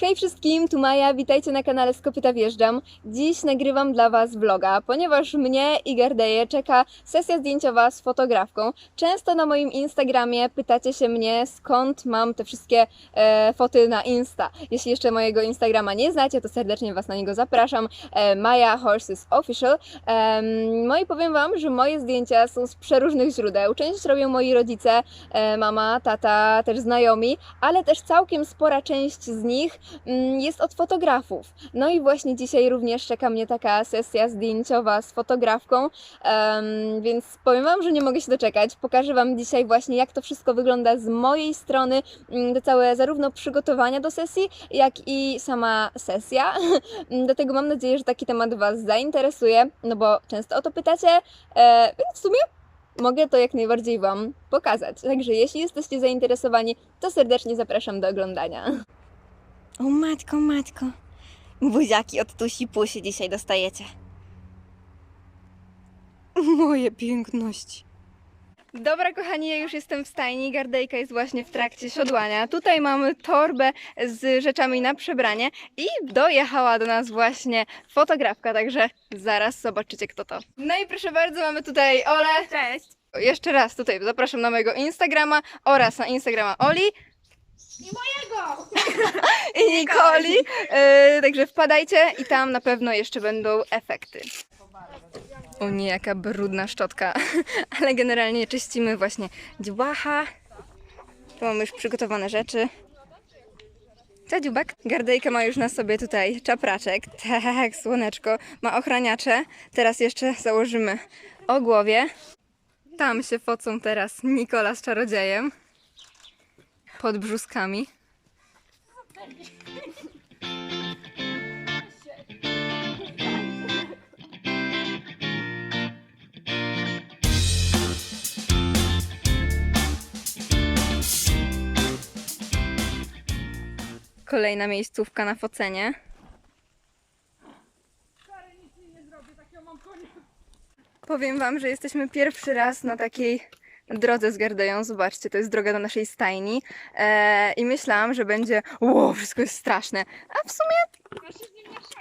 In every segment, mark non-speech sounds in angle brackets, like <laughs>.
Hej wszystkim, tu Maja, witajcie na kanale Skopyta Wjeżdżam. Dziś nagrywam dla Was vloga, ponieważ mnie i Gardeję czeka sesja zdjęciowa z fotografką. Często na moim Instagramie pytacie się mnie, skąd mam te wszystkie e, foty na Insta. Jeśli jeszcze mojego Instagrama nie znacie, to serdecznie Was na niego zapraszam. E, Maja Horses Official. Em, no i powiem Wam, że moje zdjęcia są z przeróżnych źródeł. Część robią moi rodzice, e, mama, tata, też znajomi, ale też całkiem spora część z nich jest od fotografów. No i właśnie dzisiaj również czeka mnie taka sesja zdjęciowa z fotografką, więc powiem Wam, że nie mogę się doczekać. Pokażę Wam dzisiaj właśnie, jak to wszystko wygląda z mojej strony, mm, te całe zarówno przygotowania do sesji, jak i sama sesja. <laughs> Dlatego mam nadzieję, że taki temat Was zainteresuje, no bo często o to pytacie, e, więc w sumie mogę to jak najbardziej Wam pokazać. Także jeśli jesteście zainteresowani, to serdecznie zapraszam do oglądania. O matko, matko. Buziaki od tusi pusi dzisiaj dostajecie. Moje piękności. Dobra, kochani, ja już jestem w stajni. Gardejka jest właśnie w trakcie siodłania. Tutaj mamy torbę z rzeczami na przebranie i dojechała do nas właśnie fotografka, także zaraz zobaczycie, kto to. No i proszę bardzo, mamy tutaj Ole. Cześć. Jeszcze raz tutaj zapraszam na mojego Instagrama oraz na Instagrama Oli. I <laughs> Nikoli. E, także wpadajcie i tam na pewno jeszcze będą efekty. O nie, jaka brudna szczotka. <laughs> Ale generalnie czyścimy właśnie dziłacha. Tu mamy już przygotowane rzeczy. Cześć, dziubek. Gardejka ma już na sobie tutaj czapraczek. <laughs> Tak, słoneczko. Ma ochraniacze. Teraz jeszcze założymy o głowie. Tam się focą teraz Nikola z czarodziejem. Pod brzuskami. Kolejna miejscówka na focenie. Powiem Wam, że jesteśmy pierwszy raz na takiej drodze z Gardeją. Zobaczcie, to jest droga do naszej stajni. Eee, I myślałam, że będzie wow, wszystko jest straszne. A w sumie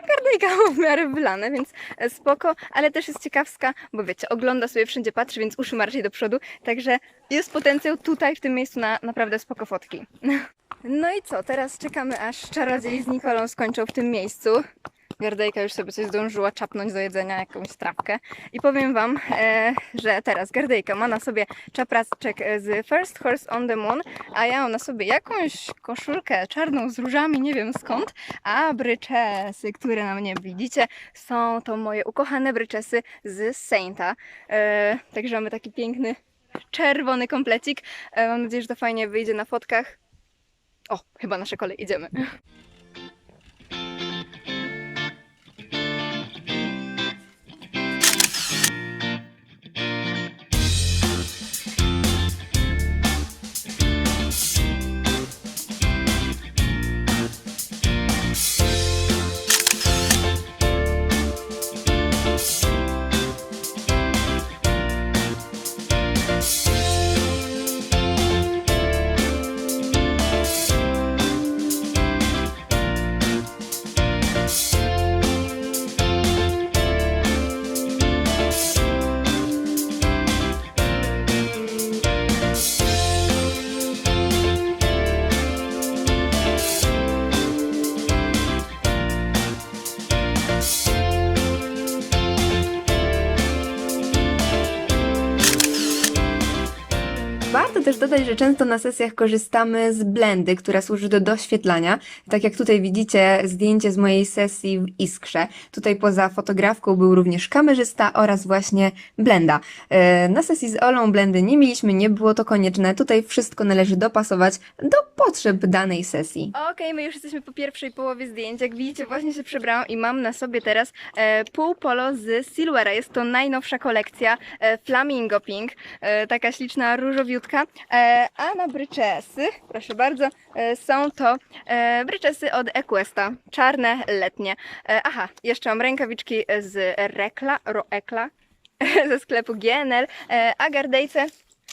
Gardejka w miarę wylane, więc e, spoko, ale też jest ciekawska, bo wiecie, ogląda sobie wszędzie, patrzy, więc uszy ma do przodu, także jest potencjał tutaj, w tym miejscu na naprawdę spoko fotki. <laughs> No i co, teraz czekamy aż czarodziej z Nikolą skończą w tym miejscu. Gardejka już sobie coś zdążyła czapnąć do jedzenia, jakąś trawkę. I powiem Wam, e, że teraz Gardejka ma na sobie czapraczek z First Horse on the Moon, a ja mam na sobie jakąś koszulkę czarną z różami, nie wiem skąd, a bryczesy, które na mnie widzicie, są to moje ukochane bryczesy z Sainta. E, także mamy taki piękny czerwony komplecik. E, mam nadzieję, że to fajnie wyjdzie na fotkach. O, chyba nasze kolej, idziemy. Też dodać, że często na sesjach korzystamy z blendy, która służy do doświetlania. Tak jak tutaj widzicie zdjęcie z mojej sesji w Iskrze. Tutaj poza fotografką był również kamerzysta oraz właśnie blenda. E, Na sesji z Olą blendy nie mieliśmy, nie było to konieczne. Tutaj wszystko należy dopasować do potrzeb danej sesji. Okej, my już jesteśmy po pierwszej połowie zdjęć. Jak widzicie, właśnie się przebrałam i mam na sobie teraz e, pół polo z Silvera. Jest to najnowsza kolekcja e, Flamingo Pink. Taka śliczna różowiutka. E, a na bryczesy, proszę bardzo, e, są to e, bryczesy od Equesta. Czarne, letnie. Aha, jeszcze mam rękawiczki z Rekla, Roekla <laughs> ze sklepu GNL, a gardejce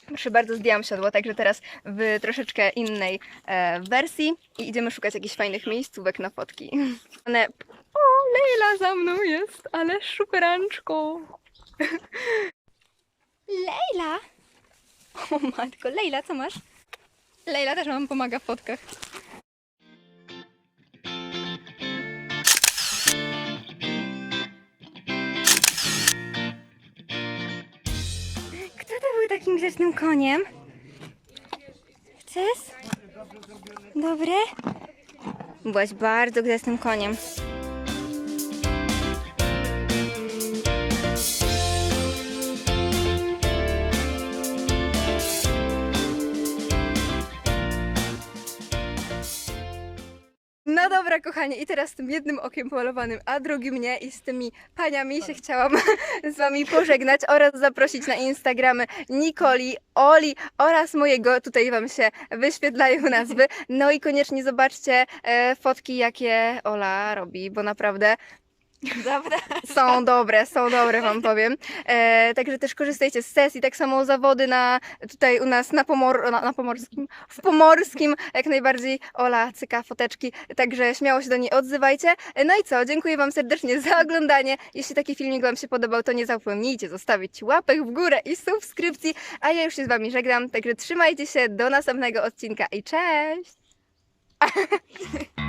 Proszę bardzo, zdjęłam siodło, także teraz w troszeczkę innej wersji i idziemy szukać jakichś fajnych miejscówek na fotki. <laughs> One... O, Leila za mną jest, ale szukranczko. Lejla! <laughs> O matko, Lejla, co masz? Lejla też wam pomaga w fotkach. Kto to był takim grzecznym koniem? Chcesz? Dobre? Byłaś bardzo grzecznym koniem. Dobra, kochani, i teraz z tym jednym okiem pomalowanym, a drugim nie i z tymi paniami się chciałam <laughs> z wami pożegnać oraz zaprosić na Instagramy Nikoli, Oli oraz mojego, tutaj wam się wyświetlają <laughs> nazwy. No i koniecznie zobaczcie e, fotki, jakie Ola robi, bo naprawdę <laughs> Są dobre, są dobre, wam powiem. E, także też korzystajcie z sesji, tak samo zawody na tutaj u nas na, Pomor, na, na Pomorskim, w Pomorskim, jak najbardziej Ola cyka foteczki, także śmiało się do niej odzywajcie. E, No i co, dziękuję wam serdecznie za oglądanie. Jeśli taki filmik wam się podobał, to nie zapomnijcie zostawić łapek w górę i subskrypcji, a ja już się z wami żegnam, także trzymajcie się, do następnego odcinka i cześć! <laughs>